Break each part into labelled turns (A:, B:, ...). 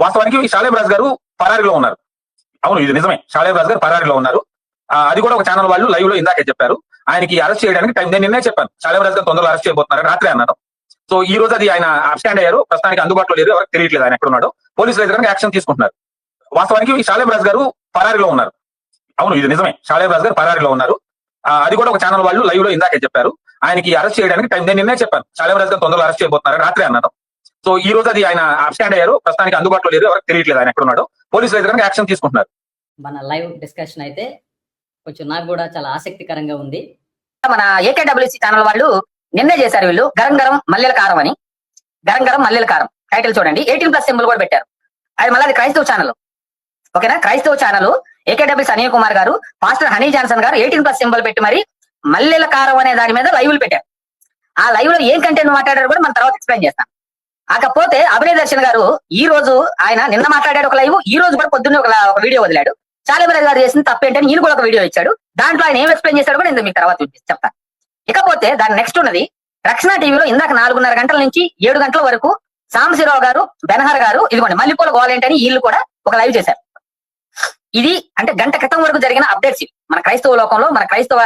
A: వాస్తవానికి షాలేబ్ రాజ్ గారు పరారీలో ఉన్నారు. అవును ఇది నిజమే. షాలేబ్ రాజ్ గారు పరారీలో ఉన్నారు. అది కూడా ఒక ఛానల్ వాళ్ళు లైవ్లో ఇందాకే చెప్పారు. ఆయనకి అరెస్ట్ చేయడానికి టైం నేను నిన్నే చెప్పాను. షాలేబ్ రాజ్ గారు తొందరలో అరెస్ట్ చేయబోతున్నారు రాత్రి అన్నాను. సో ఈ రోజు అది ఆయన అబ్స్టాండ్ అయ్యారు. ప్రస్తుతానికి అందుబాటులో లేరు ఎవరికి తెలియట్లేదు ఆయన ఎక్కడ ఉన్నాడు పోలీసులు ఎదురు యాక్షన్ తీసుకుంటున్నారు. వాస్తవానికి షాలేబ్ రాజ్ గారు పరారీలో ఉన్నారు. అవును ఇది నిజమే. షాలేబ్ రాజ్ గారు పరారీలో ఉన్నారు. అది కూడా ఒక ఛానల్ వాళ్ళు లైవ్లో ఇందాకే చెప్పారు. ఆయనకి అరెస్ట్ చేయడానికి టైం నేను నిన్నే చెప్పాను. షాలేబ్ రాజ్ గారు తొందరలో అరెస్ట్ చేయబోతున్నారు రాత్రి అన్నాను. సో ఈ రోజు అది ఆయన అబ్స్టాండ్ అయ్యారు. ప్రస్తుతానికి అందుబాటులో లేరు ఎవరికి తెలియట్లేదు ఆయన ఎక్కడ ఉన్నాడు పోలీసులు అయితే కనుక యాక్షన్ తీసుకుంటున్నారు.
B: మన లైవ్ డిస్కషన్ అయితే కొంచెం నాకు కూడా చాలా ఆసక్తికరంగా ఉంది.
C: మన ఏకేడబ్ల్యూసి ఛానల్ వాళ్ళు నిన్నే చేశారు వీళ్ళు. గరం గరం మల్లెల కారం అని. గరం గరం మల్లెల కారం. టైటిల్ చూడండి. ఎయిటీన్ ప్లస్ సింబల్ కూడా పెట్టారు. అది మళ్ళీ అది క్రైస్తవ ఛానల్ ఓకేనా? క్రైస్తవ channel AKWC Anil Kumar garu pastor Honey Johnson garu eighteen plus symbol పెట్టి మరి మల్లెల కారం అనే దాని మీద లైవ్లు పెట్టారు. ఆ లైవ్లో ఏం కంటెంట్ మాట్లాడారు కూడా మన తర్వాత ఎక్స్ప్లెయిన్ చేస్తాం. కాకపోతే అభినయ దర్శన్ గారు ఈ రోజు ఆయన నిన్న మాట్లాడాడు ఒక లైవ్ ఈ రోజు కూడా పొద్దున్నే ఒక ఒక వీడియో వదిలాడు. చాలాబరాజ్ గారు చేసిన తప్పేంటని ఈయన కూడా ఒక వీడియో ఇచ్చాడు. దాంట్లో ఆయన ఏం ఎక్స్ప్లెయిన్ చేశాడు కూడా నేను మీకు తర్వాత చెప్తాను ఇకపోతే దాని నెక్స్ట్ ఉన్నది రక్షణ టీవీలో ఇందాక నాలుగున్నర గంటల నుంచి ఏడు గంటల వరకు సాంబశివరావు గారు బెనహర్ గారు ఇదిగోండి మల్లిపూల గోలేంటని వీళ్ళు కూడా ఒక లైవ్ చేశారు. ఇది అంటే గంట క్రితం వరకు జరిగిన అప్డేట్స్ ఇవి. మన క్రైస్తవ లోకంలో మన క్రైస్తవ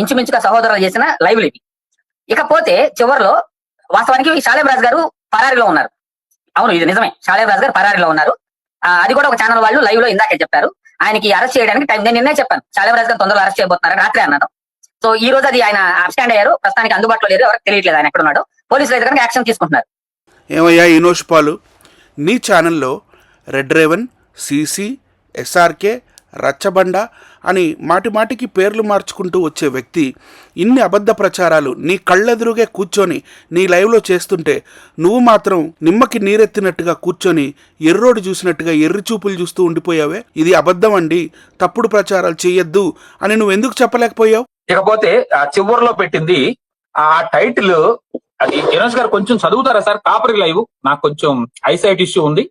C: ఇంచుమించుగా సహోదరులు చేసిన లైవ్లు ఇవి. ఇకపోతే చివరిలో వాస్తవానికి శాలేబ్రాజ్ గారు పరారిలో ఉన్నారు. అవును ఇది నిజమే. షాలేబ్ రాజు గారు పరారీలో ఉన్నారు. అది కూడా ఒక ఛానల్ వాళ్ళు లైవ్లో ఇందాకే చెప్పారు. ఆయనకి అరెస్ట్ చేయడానికి టైం నేను నిన్నే చెప్పాను. షాలేబ్ రాజు గారు తొందరలో అరెస్ట్ చేయబోతున్నారు రాత్రి అన్నాను. సో ఈ రోజు అది ఆయన అబ్స్టాండ్ అయ్యారు. ప్రస్తుతానికి అందుబాటులో లేరు ఎవరికి తెలియట్లేదు ఆయన ఎక్కడ ఉన్నాడు పోలీసులు అయితే కనుక యాక్షన్ తీసుకుంటున్నారు.
D: ఏమయ్యా ఇనోష్ పాలు నీ ఛానల్లో red raven CC SRK Rachabanda అని మాటి మాటికి పేర్లు మార్చుకుంటూ వచ్చే వ్యక్తి ఇన్ని అబద్ధ ప్రచారాలు నీ కళ్ళెదురుగే కూర్చొని నీ లైవ్లో చేస్తుంటే నువ్వు మాత్రం నిమ్మకి నీరెత్తినట్టుగా కూర్చొని ఎర్రోడు చూసినట్టుగా ఎర్రి చూపులు చూస్తూ ఉండిపోయావే? ఇది అబద్ధం అండి. తప్పుడు ప్రచారాలు చేయొద్దు అని నువ్వు ఎందుకు చెప్పలేకపోయావు?
A: ఇకపోతే ఆ చివరిలో పెట్టింది ఆ టైటిల్. అది దినేష్ గారు కొంచెం చదువుతారా సార్? కాపరి లైవ్. నాకు కొంచెం ఐసైట్ ఇష్యూ ఉంది.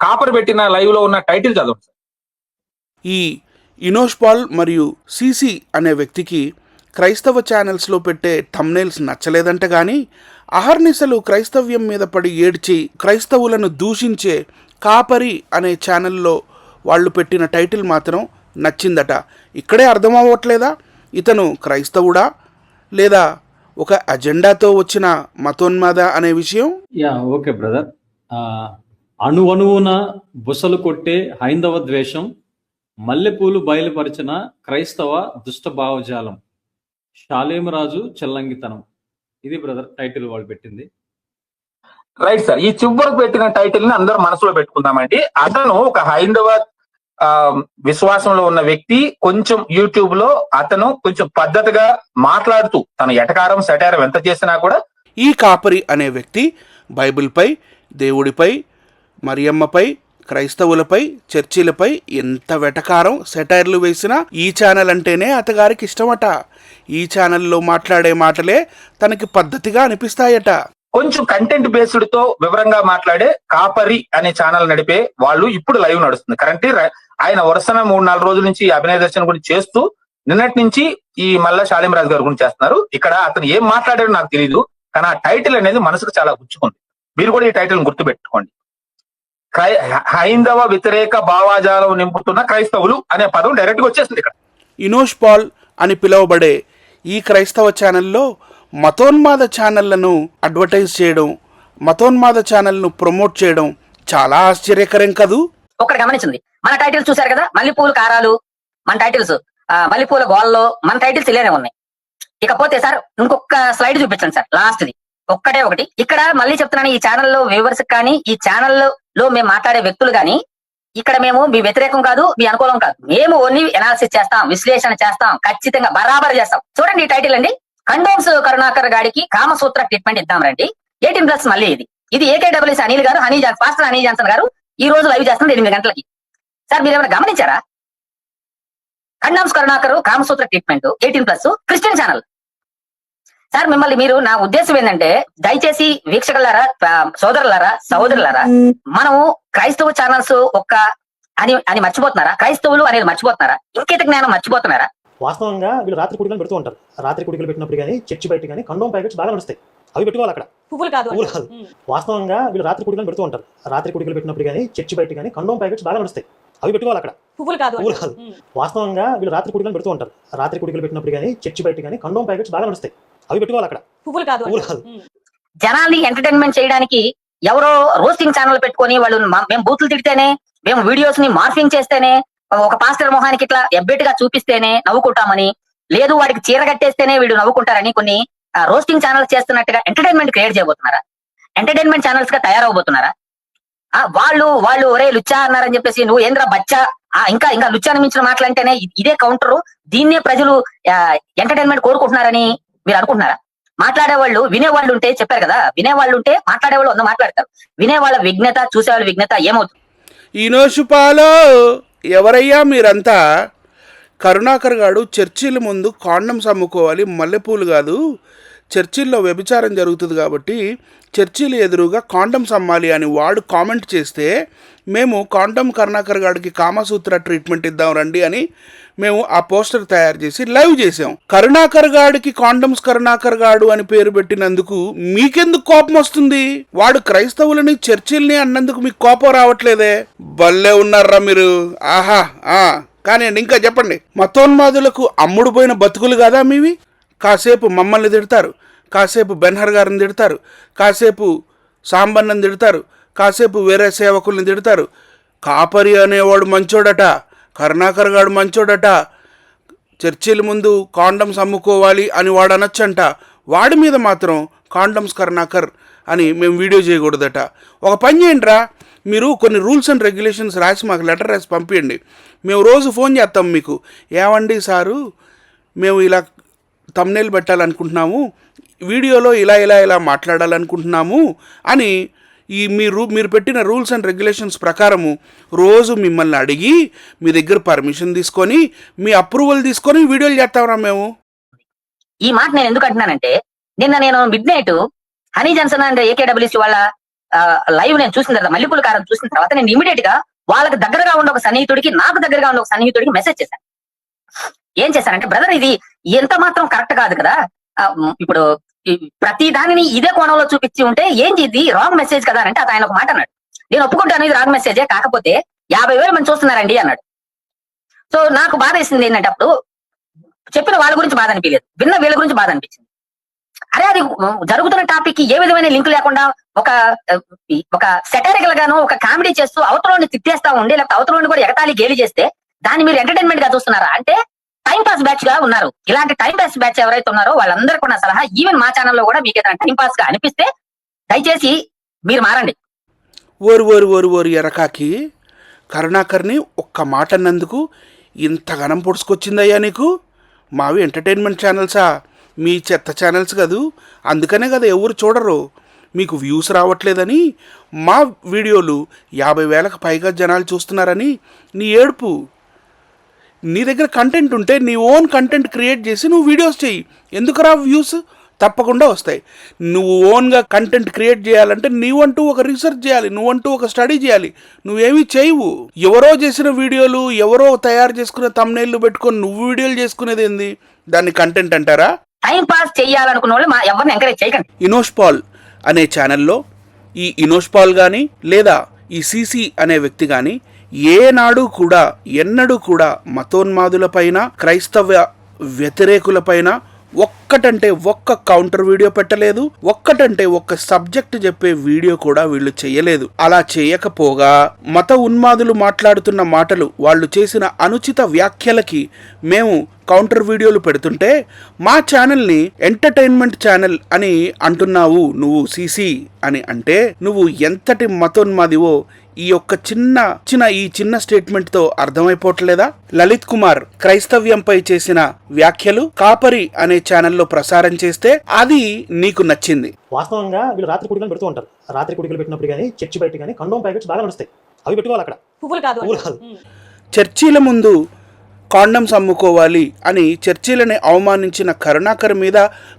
A: కాపరి పెట్టిన లైవ్లో ఉన్న టైటిల్ చదవండి సార్.
D: ఈ ఇనోష్ పాల్ మరియు సీసీ అనే వ్యక్తికి క్రైస్తవ ఛానల్స్లో పెట్టే థమ్నైల్స్ నచ్చలేదంట కానీ అహర్నిశలు క్రైస్తవ్యం మీద పడి ఏడ్చి క్రైస్తవులను దూషించే కాపరి అనే ఛానల్లో వాళ్ళు పెట్టిన టైటిల్ మాత్రం నచ్చిందట. ఇక్కడే అర్థం అవ్వట్లేదా ఇతను క్రైస్తవుడా? లేదా ఒక అజెండాతో వచ్చిన మతోన్మాద అనే విషయం?
E: Yeah okay brother. ఆ, అణువణువున బుసలు కొట్టే హైందవ ద్వేషం మల్లెపూలు బయలుపరిచిన క్రైస్తవ దుష్ట భావజాలం షాలేమరాజు చెల్లంగితనం. ఇది బ్రదర్ టైటిల్ వాళ్ళు పెట్టింది.
A: రైట్ సార్ ఈ చివరకు పెట్టిన టైటిల్ని అందరూ మనసులో పెట్టుకుందామండి. అతను ఒక హైందవ ఆ, విశ్వాసంలో ఉన్న వ్యక్తి. కొంచెం యూట్యూబ్లో అతను కొంచెం పద్ధతిగా మాట్లాడుతూ తన ఎటకారం సెటారం ఎంత చేసినా కూడా
D: ఈ కాపరి అనే వ్యక్తి బైబిల్పై దేవుడిపై మరియమ్మపై క్రైస్తవులపై చర్చిలపై ఎంత వెటకారం సెటైర్లు వేసినా ఈ ఛానల్ అంటేనే అతగారికి ఇష్టమట. ఈ ఛానల్లో మాట్లాడే మాటలే తనకి పద్ధతిగా అనిపిస్తాయట.
A: కొంచెం కంటెంట్ బేస్డ్తో వివరంగా మాట్లాడే కాపరి అనే ఛానల్ నడిపే వాళ్ళు ఇప్పుడు లైవ్ నడుస్తుంది. కరెంట్ ఆయన వరుసన మూడు నాలుగు రోజుల నుంచి అభినయ దర్శనం గురించి చేస్తూ నిన్నటి నుంచి ఈ మల్లా శాలిమరాజు గారి గురించి చేస్తున్నారు. ఇక్కడ అతను ఏం మాట్లాడాడో నాకు తెలియదు కానీ ఆ టైటిల్ అనేది మనసుకు చాలా గుచ్చుకుంది. మీరు కూడా ఈ టైటిల్ గుర్తు పెట్టుకోండి హైందవ వ్యతిరేక భావాజాలం నింపుతున్న క్రైస్తవులు అనే పదం డైరెక్ట్గా వచ్చేసింది ఇక్కడ.
D: ఇనోష్ పాల్ అని పిలువబడే ఈ క్రైస్తవ ఛానల్లో మతోన్మాద ఛానళ్ళను అడ్వర్టైజ్ చేయడం మతోన్మాద ఛానల్ను ప్రమోట్ చేయడం చాలా ఆశ్చర్యకరం కదూ?
C: ఒక్కటి గమనించింది మన టైటిల్స్ చూశారు కదా? మల్లెపూల కారాలు మన టైటిల్స్. మల్లెపూల గోల్లో మన టైటిల్స్ ఇలానే ఉన్నాయి. ఇకపోతే సార్ ఇంకొక స్లైడ్ చూపించండి సార్ లాస్ట్ ది ఒక్కటే ఒకటి. ఇక్కడ మళ్ళీ చెప్తున్నాను ఈ ఛానల్లో వ్యూవర్స్ కానీ ఈ ఛానల్లో లో మేము మాట్లాడే వ్యక్తులు కానీ ఇక్కడ మేము మీ వ్యతిరేకం కాదు మీ అనుకూలం కాదు. మేము ఓన్లీ ఎనాలిసిస్ చేస్తాం విశ్లేషణ చేస్తాం ఖచ్చితంగా బరాబర్ చేస్తాం. చూడండి ఈ టైటిల్ అండి. కండోమ్స్ కరుణాకర్ గాడికి కామసూత్ర ట్రీట్మెంట్ ఇద్దాం రండి. ఎయిటీన్ ప్లస్ మళ్ళీ ఇది. ఇది AKWC Anil garu Honey John pastor Honey Johnson garu ఈ రోజు లైవ్ చేస్తాం ఎనిమిది గంటలకి. సార్ మీరు ఏమైనా గమనించారా? Condoms Karunakar Kamasutra treatment eighteen plus. Christian channel. Sir మిమ్మల్ని మీరు నా ఉద్దేశం ఏంటంటే దయచేసి వీక్షకులారా సోదరులారా సహోదరులారా మనము క్రైస్తవ ఛానల్స్ ఒక్క అని అని మర్చిపోతున్నారా? క్రైస్తవులు అనేది మర్చిపోతున్నారా? ఇంకేత జ్ఞానం మర్చిపోతున్నారా?
F: వాస్తవంగా వీళ్ళు రాత్రి కుడికలు పెడుతూ ఉంటారు. రాత్రి కుడికలు పెట్టినప్పుడు కానీ చర్చి బయట కానీ కండోమ్ ప్యాకెట్స్ బాగా నడుస్తాయి. అవి పెట్టుకోవాలి అక్కడ.
G: పువ్వులు కాదు
F: పువ్వులు కాదు. వాస్తవంగా వీళ్ళు రాత్రి కుడికలు పెడుతూ ఉంటారు. రాత్రి కుడికలు పెట్టినప్పుడు కానీ చర్చి బయట కానీ కండోమ్ ప్యాకెట్స్ బాగా నడుస్తాయి. అవి పెట్టుకోవాలి అక్కడ.
G: పువ్వులు కాదు
F: పువ్వులు కాదు. వాస్తవంగా వీళ్ళు రాత్రి కుడికలు పెడుతూ ఉంటారు. రాత్రి కుడికలు పెట్టినప్పుడు కానీ చర్చి బయట కానీ కండోమ్ ప్యాకెట్స్ బాగా నడుస్తాయి. అవి పెట్టుకోవాలి అక్కడ.
G: పువ్వులు కాదు
F: పువ్వులు కాదు.
C: జనాల్ని ఎంటర్టైన్మెంట్ చేయడానికి ఎవరో రోస్టింగ్ ఛానల్ పెట్టుకొని వాళ్ళు మేము బూతులు తిడితేనే మేము వీడియోస్ని మార్ఫింగ్ చేస్తేనే ఒక పాస్టర్ మొహానికి ఇట్లా ఎబ్బెట్టుగా చూపిస్తేనే నవ్వుకుంటామని లేదు వాడికి చీర కట్టేస్తేనే వీడు నవ్వుకుంటారని కొన్ని రోస్టింగ్ ఛానల్స్ చేస్తున్నట్టుగా ఎంటర్టైన్మెంట్ క్రియేట్ చేయబోతున్నారా? ఎంటర్టైన్మెంట్ ఛానల్స్గా తయారవబోతున్నారా? ఆ, వాళ్ళు వాళ్ళు ఒరే లుచ్చా అన్నారని చెప్పేసి నువ్వు ఏంద్రా బచ్చా? ఆ, ఇంకా ఇంకా లుచ్చాని మించిన మాటలంటేనే ఇదే కౌంటర్ దీన్నే ప్రజలు ఎంటర్టైన్మెంట్ కోరుకుంటున్నారని మీరు అనుకుంటున్నారా? మాట్లాడే వాళ్ళు వినేవాళ్ళు ఉంటే చెప్పారు కదా వినేవాళ్ళు ఉంటే మాట్లాడే వాళ్ళు వంద మాట్లాడతారు. వినేవాళ్ళ విఘ్నత చూసేవాళ్ళ విఘ్నత ఏమవుతుంది?
D: ఇనోషుపాలో ఎవరయ్యా మీరంతా? కరుణాకర్ గాడు చర్చిల ముందు కాండమ్స్ అమ్ముకోవాలి మల్లెపూలు కాదు చర్చిల్లో వ్యభిచారం జరుగుతుంది కాబట్టి చర్చిలు ఎదురుగా కాండమ్స్ అమ్మాలి అని వాడు కామెంట్ చేస్తే మేము కాండమ్ కరుణాకర్ గాడికి కామసూత్ర ట్రీట్మెంట్ ఇద్దాం రండి అని మేము ఆ పోస్టర్ తయారు చేసి లైవ్ చేసాం కరుణాకర్ గాడికి కాండమ్స్ కరుణాకర్ గాడు అని పేరు పెట్టినందుకు మీకెందుకు కోపం వస్తుంది? వాడు క్రైస్తవులని చర్చిల్ని అన్నందుకు మీకు కోపం రావట్లేదే? భలే ఉన్నారా మీరు? ఆహా ఆ కానివ్వండి ఇంకా చెప్పండి. మతోన్మాదులకు అమ్ముడుపోయిన బతుకులు కదా మీవి? కాసేపు మమ్మల్ని తిడతారు. కాసేపు బెన్హర్ గారిని తిడతారు కాసేపు సాంబన్నని తిడతారు కాసేపు వేరే సేవకుల్ని తిడతారు. కాపరి అనేవాడు మంచోడట కరుణాకర్ గాడు మంచోడట చర్చిల ముందు కాండమ్స్ అమ్ముకోవాలి అని వాడు అనొచ్చంట వాడి మీద మాత్రం కాండమ్స్ కరుణాకర్ అని మేము వీడియో చేయకూడదట. ఒక పని చేయండిరా మీరు కొన్ని రూల్స్ అండ్ రెగ్యులేషన్స్ రాసి మాకు లెటర్ రాసి పంపించండి మేము రోజు ఫోన్ చేస్తాం మీకు. ఏమండి సారు మేము ఇలా తమ్నేల్ పెట్టాలనుకుంటున్నాము వీడియోలో ఇలా ఇలా ఇలా మాట్లాడాలనుకుంటున్నాము అని ఈ మీరు మీరు పెట్టిన రూల్స్ అండ్ రెగ్యులేషన్స్ ప్రకారము రోజు మిమ్మల్ని అడిగి మీ దగ్గర పర్మిషన్ తీసుకొని మీ అప్రూవల్ తీసుకొని వీడియోలు చేస్తామరా మేము.
C: ఈ మాట నేను ఎందుకు అంటున్నానంటే నిన్న నేను midnight Honey Johnson and AKWC వాళ్ళ లైవ్ నేను చూసిన తర్వాత మల్లెపూల కారం చూసిన తర్వాత నేను ఇమీడియట్గా వాళ్ళకి దగ్గరగా ఉన్న ఒక సన్నిహితుడికి నాకు దగ్గరగా ఉన్న ఒక సన్నిహితుడికి మెసేజ్ చేశాను. ఏం చేశానంటే బ్రదర్ ఇది ఎంత మాత్రం కరెక్ట్ కాదు కదా? ఇప్పుడు ప్రతి దానిని ఇదే కోణంలో చూపించి ఉంటే ఏంటి ఇది? రాంగ్ మెసేజ్ కదా అని అంటే ఆయన ఒక మాట అన్నాడు. నేను ఒప్పుకుంటాను ఇది రాంగ్ మెసేజే కాకపోతే యాభై వేలు మంది చూస్తున్నారండి అన్నాడు. సో నాకు బాధ వేసింది ఏంటంటే అప్పుడు చెప్పిన వాళ్ళ గురించి బాధ అనిపించలేదు. విన్న వీళ్ళ గురించి బాధ అనిపించింది. అరే అది జరుగుతున్న టాపిక్కి ఏ విధమైన లింక్ లేకుండా ఒక ఒక సెటారికల్ గాను ఒక కామెడీ చేస్తూ అవతలని తిట్టేస్తా ఉండి లేకపోతే అవతలని కూడా ఎగతాళి గేలి చేస్తే దాన్ని మీరు ఎంటర్టైన్మెంట్గా చూస్తున్నారా? అంటే పాస్ బ్యాచ్గా ఉన్నారు. ఇలాంటి టైం పాస్ బ్యాచ్ ఎవరైతే ఉన్నారో వాళ్ళందరూ కూడా సలహా ఈవెన్ మా ఛానల్లో కూడా మీకు ఏదైనా టైం పాస్గా అనిపిస్తే దయచేసి మీరు మారండి.
D: ఓరు ఓరు ఓరు ఓరు ఎరకాకి కరుణాకర్ని ఒక్క మాట అన్నందుకు ఇంత ఘనం పొడుచుకొచ్చిందయ్యా నీకు? మావి ఎంటర్టైన్మెంట్ ఛానల్సా మీ చెత్త ఛానల్స్ కదూ? అందుకనే కదా ఎవరు చూడరు. మీకు వ్యూస్ రావట్లేదని మా వీడియోలు యాభై వేలకు పైగా జనాలు చూస్తున్నారని నీ ఏడుపు. నీ దగ్గర కంటెంట్ ఉంటే నీ ఓన్ కంటెంట్ క్రియేట్ చేసి నువ్వు వీడియోస్ చెయ్యి ఎందుకురా వ్యూస్ తప్పకుండా వస్తాయి. నువ్వు ఓన్గా కంటెంట్ క్రియేట్ చేయాలంటే నీవంటూ ఒక రీసెర్చ్ చేయాలి నువ్వంటూ ఒక స్టడీ చేయాలి. నువ్వేమీ చేయవు. ఎవరో చేసిన వీడియోలు ఎవరో తయారు చేసుకున్న తమ్నేళ్ళు పెట్టుకొని నువ్వు వీడియోలు చేసుకునేది ఏంది? దాన్ని కంటెంట్ అంటారా?
C: టైం పాస్ చేయాలనుకున్న వాళ్ళు మా ఎవరిని ఎంకరేజ్ చేయకండి.
D: ఇనోష్ పాల్ అనే ఛానల్లో ఈ ఇనోష్ పాల్ కానీ లేదా ఈ సీసీ అనే వ్యక్తి కానీ ఏనాడు కూడా ఎన్నడూ కూడా మతోన్మాదులపైన క్రైస్తవ వ్యతిరేకులపైన ఒక్కటంటే ఒక్క కౌంటర్ వీడియో పెట్టలేదు ఒక్కటంటే ఒక్క సబ్జెక్ట్ చెప్పే వీడియో కూడా వీళ్ళు చేయలేదు. అలా చేయకపోగా మత ఉన్మాదులు మాట్లాడుతున్న మాటలు వాళ్ళు చేసిన అనుచిత వ్యాఖ్యలకి మేము కౌంటర్ వీడియోలు పెడుతుంటే మా ఛానల్ని ఎంటర్టైన్మెంట్ ఛానల్ అని అంటున్నావు నువ్వు సీసీ అని అంటే నువ్వు ఎంతటి మతోన్మాదివో ఈ యొక్క చిన్న చిన్న ఈ చిన్న స్టేట్మెంట్తో అర్థమైపోవట్లేదా? లలిత్ కుమార్ క్రైస్తవ్యంపై చేసిన వ్యాఖ్యలు కాపరి అనే ఛానల్లో ప్రసారం చేస్తే అది నీకు నచ్చింది.
F: వాస్తవంగా వీళ్ళు రాత్రి కుడికలు పెడుతూ ఉంటారు. రాత్రి కుడికలు పెట్టినప్పుడు కానీ చర్చి బయట కానీ కండోమ్ ప్యాకెట్స్ బాగా నడుస్తాయి. అవి పెట్టుకోవాలి అక్కడ.
G: పువ్వులు కాదు
F: పువ్వులు కాదు.
D: చర్చీల ముందు కాండమ్స్ అమ్ముకోవాలి అని చర్చిలని అవమానించిన కరుణాకర్ మీద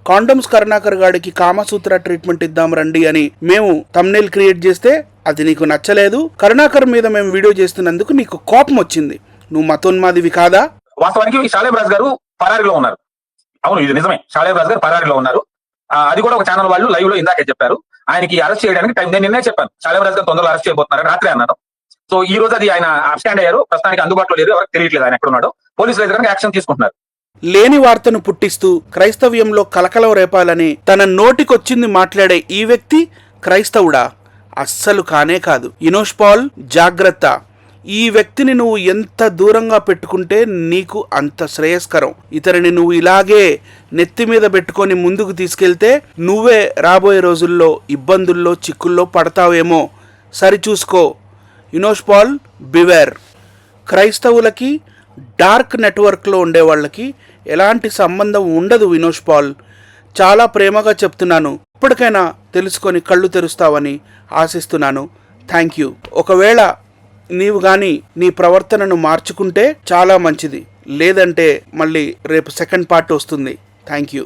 D: కాండమ్స్ కరుణాకర్ గాడికి కామసూత్ర ట్రీట్మెంట్ ఇద్దాం రండి అని మేము తమ్నేల్ క్రియేట్ చేస్తే అది నీకు నచ్చలేదు. కరుణాకర్ మీద మేము వీడియో చేస్తున్నందుకు నీకు కోపం వచ్చింది. నువ్వు మతోన్మాదివి కాదా?
A: వాస్తవానికి షాలేబ్ రాజు గారు పరారిలో ఉన్నారు. అవును ఇది నిజమే. షాలేబ్ గారు పరారిలో ఉన్నారు. అది కూడా ఒక ఛానల్ వాళ్ళు లైవ్లో ఇందాకే చెప్పారు. ఆయనకి అరెస్ట్ చేయడానికి టైం నేను నిన్నే చెప్పాను. శాలేవరాజు గారు తొందరలో అరెస్ట్ చేయబోతున్నారు రాత్రి అన్నాను. సో ఈ రోజు అది ఆయన అబ్స్టాండ్ అయ్యారు. ప్రస్తుతానికి అందుబాటులో లేదు ఎవరికి తెలియట్లేదు ఆయన ఎక్కడున్నాడో. పోలీసులు అయితే యాక్షన్ తీసుకుంటున్నారు.
D: లేని వార్తను పుట్టిస్తూ క్రైస్తవ్యంలో కలకలం రేపాలని తన నోటికొచ్చింది మాట్లాడే ఈ వ్యక్తి క్రైస్తవుడా? అస్సలు కానే కాదు. ఇనోష్ పాల్ జాగ్రత్త. ఈ వ్యక్తిని నువ్వు ఎంత దూరంగా పెట్టుకుంటే నీకు అంత శ్రేయస్కరం. ఇతరిని నువ్వు ఇలాగే నెత్తి మీద పెట్టుకొని ముందుకు తీసుకెళ్తే నువ్వే రాబోయే రోజుల్లో ఇబ్బందుల్లో చిక్కుల్లో పడతావేమో. సరిచూసుకో ఇనోష్ పాల్ బివేర్. క్రైస్తవులకి డార్క్ నెట్వర్క్లో ఉండే వాళ్ళకి ఎలాంటి సంబంధం ఉండదు వినోష్ పాల్. చాలా ప్రేమగా చెప్తున్నాను. ఇప్పటికైనా తెలుసుకొని కళ్ళు తెరుస్తావని ఆశిస్తున్నాను. Thank you. ఒకవేళ నీవు కానీ నీ ప్రవర్తనను మార్చుకుంటే చాలా మంచిది. లేదంటే మళ్ళీ రేపు సెకండ్ పార్ట్ వస్తుంది. Thank you.